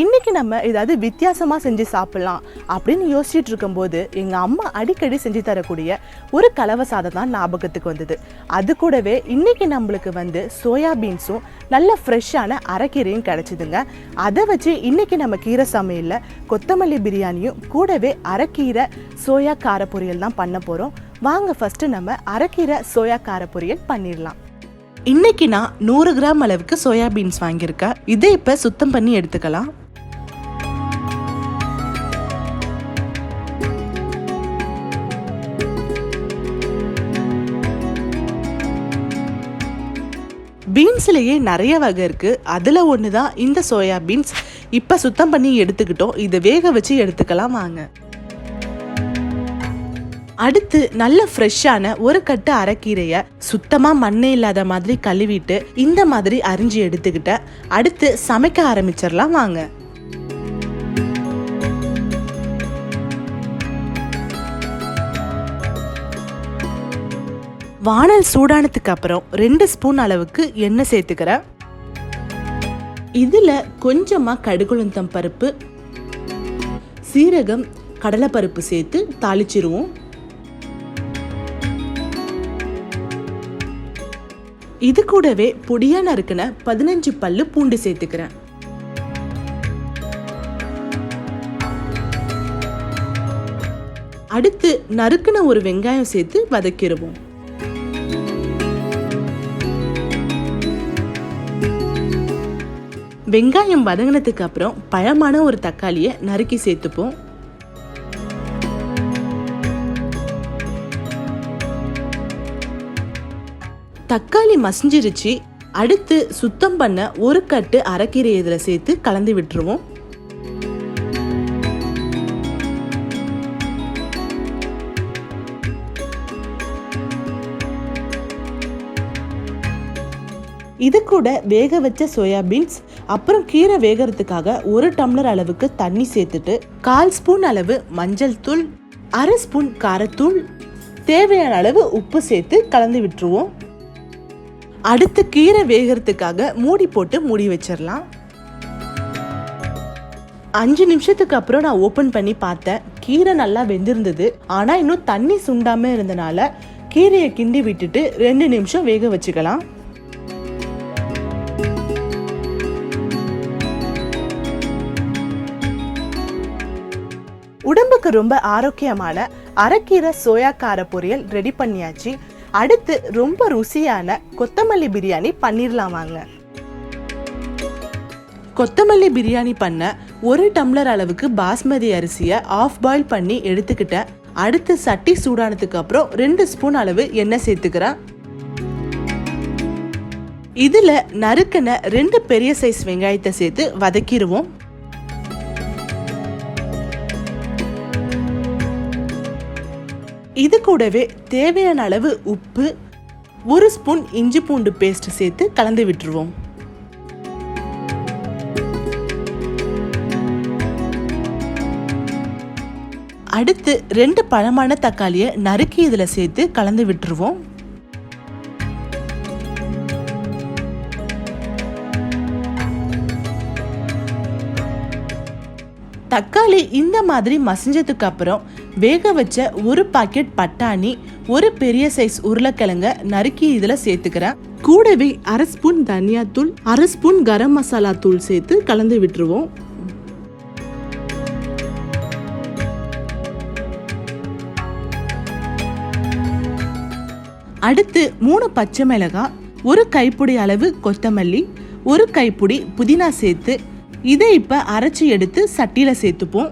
இன்றைக்கி நம்ம ஏதாவது வித்தியாசமாக செஞ்சு சாப்பிட்லாம் அப்படின்னு யோசிச்சுட்டு இருக்கும்போது எங்கள் அம்மா அடிக்கடி செஞ்சு தரக்கூடிய ஒரு கலவை சாதம் தான் ஞாபகத்துக்கு வந்தது. அது கூடவே இன்னைக்கு நம்மளுக்கு வந்து சோயாபீன்ஸும் நல்ல ஃப்ரெஷ்ஷான அரைக்கீரையும் கிடச்சிதுங்க. அதை வச்சு இன்றைக்கி நம்ம கீரை சமையலில் கொத்தமல்லி பிரியாணியும் கூடவே அரைக்கீரை சோயா கார பொரியல் தான் பண்ண போகிறோம் வாங்க ஃபஸ்ட்டு நம்ம அரைக்கீரை சோயா கார பொரியல் பண்ணிடலாம். இன்னைக்கு நான் நூறு கிராம் அளவுக்கு சோயாபீன்ஸ் வாங்கியிருக்கேன். இதை இப்போ சுத்தம் பண்ணி எடுத்துக்கலாம். பீன்ஸ்லேயே நிறைய வகை இருக்குது அதில் ஒன்று தான் இந்த சோயா பீன்ஸ். இப்போ சுத்தம் பண்ணி எடுத்துக்கிட்டோம். இதை வேக வச்சு எடுத்துக்கலாம் வாங்க. அடுத்து நல்ல ஃப்ரெஷ்ஷான ஒரு கட்டு அரைக்கீரையை சுத்தமாக மண்ணே இல்லாத மாதிரி கழுவிட்டு இந்த மாதிரி அரிஞ்சு எடுத்துக்கிட்டேன் அடுத்து சமைக்க ஆரம்பிச்சிடலாம் வாங்க. வானல் சூடானதுக்கு அப்புறம் ரெண்டு ஸ்பூன் அளவுக்கு எண்ணெய் சேர்த்துக்கிறேன் இதில் கொஞ்சமாக கடுகுளுந்தம் பருப்பு சீரகம் கடலைப்பருப்பு சேர்த்து தாளிச்சிருவோம். இது கூடவே பொடியா நறுக்கின பதினஞ்சு பல்லு பூண்டு சேர்த்துக்கிறேன் அடுத்து நறுக்குன ஒரு வெங்காயம் சேர்த்து வதக்கிடுவோம் வெங்காயம் வதங்கினதுக்கு அப்புறம் பழமான ஒரு தக்காளியை நறுக்கி சேர்த்துப்போம். தக்காளி மசிஞ்சிருச்சு. அடுத்து சுத்தம் பண்ண ஒரு கட்டு அரைக்கீரை இதில் சேர்த்து கலந்து விட்டுருவோம். இது கூட வேக வச்ச சோயாபீன்ஸ் அப்புறம் கீரை வேகிறதுக்காக ஒரு டம்ளர் அளவுக்கு தண்ணி சேர்த்துட்டு கால் ஸ்பூன் அளவு மஞ்சள் தூள் அரை ஸ்பூன் காரத்தூள் தேவையான அளவு உப்பு சேர்த்து கலந்து விட்டுருவோம். அடுத்து கீரை வேகிறதுக்காக மூடி போட்டு மூடி வச்சிடலாம் அஞ்சு நிமிஷத்துக்கு அப்புறம் நான் ஓப்பன் பண்ணி பார்த்தேன். கீரை நல்லா வெந்திருந்தது. ஆனால் இன்னும் தண்ணி சுண்டாமல் இருந்தனால கீரையை கிண்டி விட்டுட்டு ரெண்டு நிமிஷம் வேக வச்சுக்கலாம். உடம்புக்கு ரொம்ப ஆரோக்கியமான அரைக்கீரை சோயா கார பொரியல் ரெடி பண்ணியாச்சு. அடுத்து ரொம்ப ருசியான கொத்தமல்லி பிரியாணி பண்ணிடலாம் வாங்க. கொத்தமல்லி பிரியாணி பண்ண ஒரு டம்ளர் அளவுக்கு பாஸ்மதி அரிசியை ஆஃப் பாயில் பண்ணி எடுத்துக்கிட்டேன். அடுத்து சட்டி சூடானதுக்கு அப்புறம் ரெண்டு ஸ்பூன் அளவு எண்ணெய் சேர்த்துக்கிறேன். இதில் நறுக்கின ரெண்டு பெரிய சைஸ் வெங்காயத்தை சேர்த்து வதக்கிடுவோம். இது கூடவே தேவையான அளவு உப்பு ஒரு ஸ்பூன் இஞ்சி பூண்டு பேஸ்ட் சேர்த்து கலந்து விட்டுருவோம். அடுத்து ரெண்டு பழமான தக்காளியை நறுக்கி இதில் சேர்த்து கலந்து விட்டுருவோம். தக்காளி இந்த மாதிரி மசிஞ்சதுக்கு அப்புறம் வேக வச்ச ஒரு பாக்கெட் பட்டாணி ஒரு பெரிய சைஸ் உருளைக்கிழங்க நறுக்கி இதில் சேர்த்துக்கிறேன். கூடவே அரை ஸ்பூன் தனியாத்தூள் அரை ஸ்பூன் கரம் மசாலா தூள் சேர்த்து கலந்து விட்டுருவோம். அடுத்து மூணு பச்சை மிளகாய் ஒரு கைப்பிடி அளவு கொத்தமல்லி ஒரு கைப்பிடி புதினா சேர்த்து இதை இப்போ அரைச்சி எடுத்து சட்டியில் சேர்த்துப்போம்.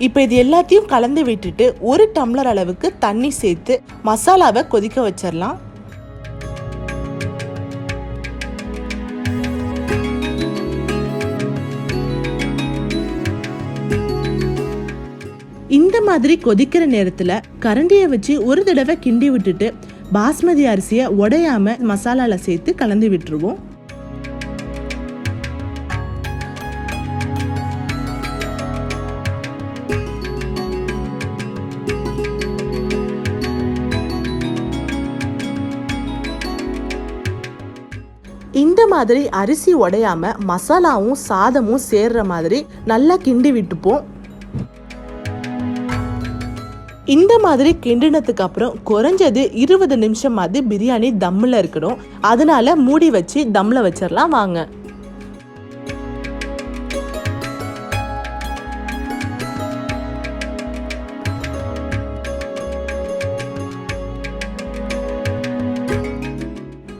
இப்போ இது எல்லாத்தையும் கலந்து விட்டுட்டு ஒரு டம்ளர் அளவுக்கு தண்ணி சேர்த்து மசாலாவை கொதிக்க வச்சிடலாம் இந்த மாதிரி கொதிக்கிற நேரத்தில் கரண்டியை வச்சு ஒரு தடவை கிண்டி விட்டுட்டு பாஸ்மதி அரிசியை உடையாம மசாலாவில் சேர்த்து கலந்து விட்டுருவோம். இந்த மாதிரி அரிசி உடையாம மசாலாவும் சாதமும் சேர்ற மாதிரி நல்லா கிண்டி விட்டுப்போம். இந்த மாதிரி கிண்டினதுக்கு அப்புறம் குறைஞ்சது இருபது நிமிஷமாவது பிரியாணி தம்மில் இருக்கணும். அதனால மூடி வச்சு தம்மில் வச்சிடலாம் வாங்க.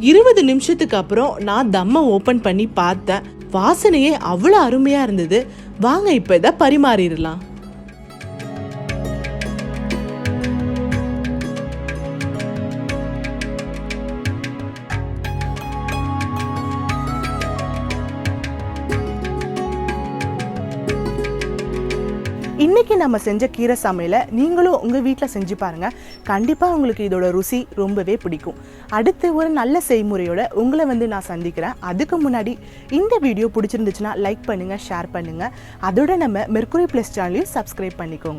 இருபது நிமிஷத்துக்கு அப்புறம் நான் தம்மை ஓப்பன் பண்ணி பார்த்தேன் வாசனையே அவ்வளோ அருமையாக இருந்தது. வாங்க இப்போ இதை பரிமாறிடலாம். இன்னைக்கு நம்ம செஞ்ச கீரை சமையலை நீங்களும் உங்கள் வீட்டில் செஞ்சு பாருங்கள் கண்டிப்பாக உங்களுக்கு இதோட ருசி ரொம்பவே பிடிக்கும். அடுத்து ஒரு நல்ல செய்முறையோட உங்களை வந்து நான் சந்திக்கிறேன். அதுக்கு முன்னாடி இந்த வீடியோ பிடிச்சிருந்துச்சுன்னா லைக் பண்ணுங்கள் ஷேர் பண்ணுங்கள் அதோட நம்ம மெர்க்குரி ப்ளஸ் சேனலையும் சப்ஸ்கிரைப் பண்ணிக்கோங்க.